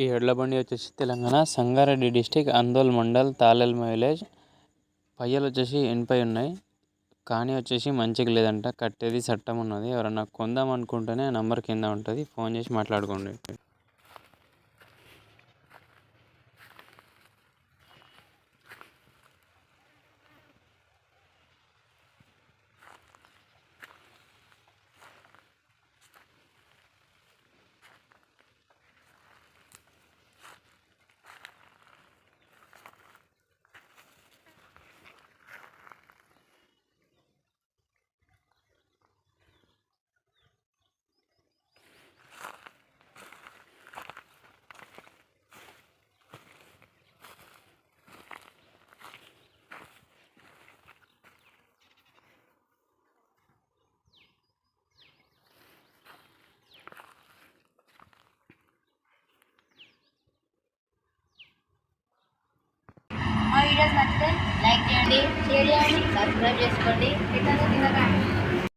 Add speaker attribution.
Speaker 1: ఈ ఎడ్ల బండి వచ్చేసి తెలంగాణ సంగారెడ్డి డిస్టిక్ అందోల్ మండల్ తాళెల్ విలేజ్ పయ్యలు వచ్చేసి ఎనభై ఉన్నాయి. కానీ వచ్చేసి మంచిగా లేదంట. కట్టేది చట్టం ఉన్నది ఎవరన్నా కొందాం అనుకుంటేనే నంబర్ కింద ఉంటుంది. ఫోన్ చేసి మాట్లాడుకోండి.
Speaker 2: మర్చిపోయి లైక్ చేయండి షేర్ చేయండి సబ్స్క్రైబ్ చేసుకోండి. ఇతను కింద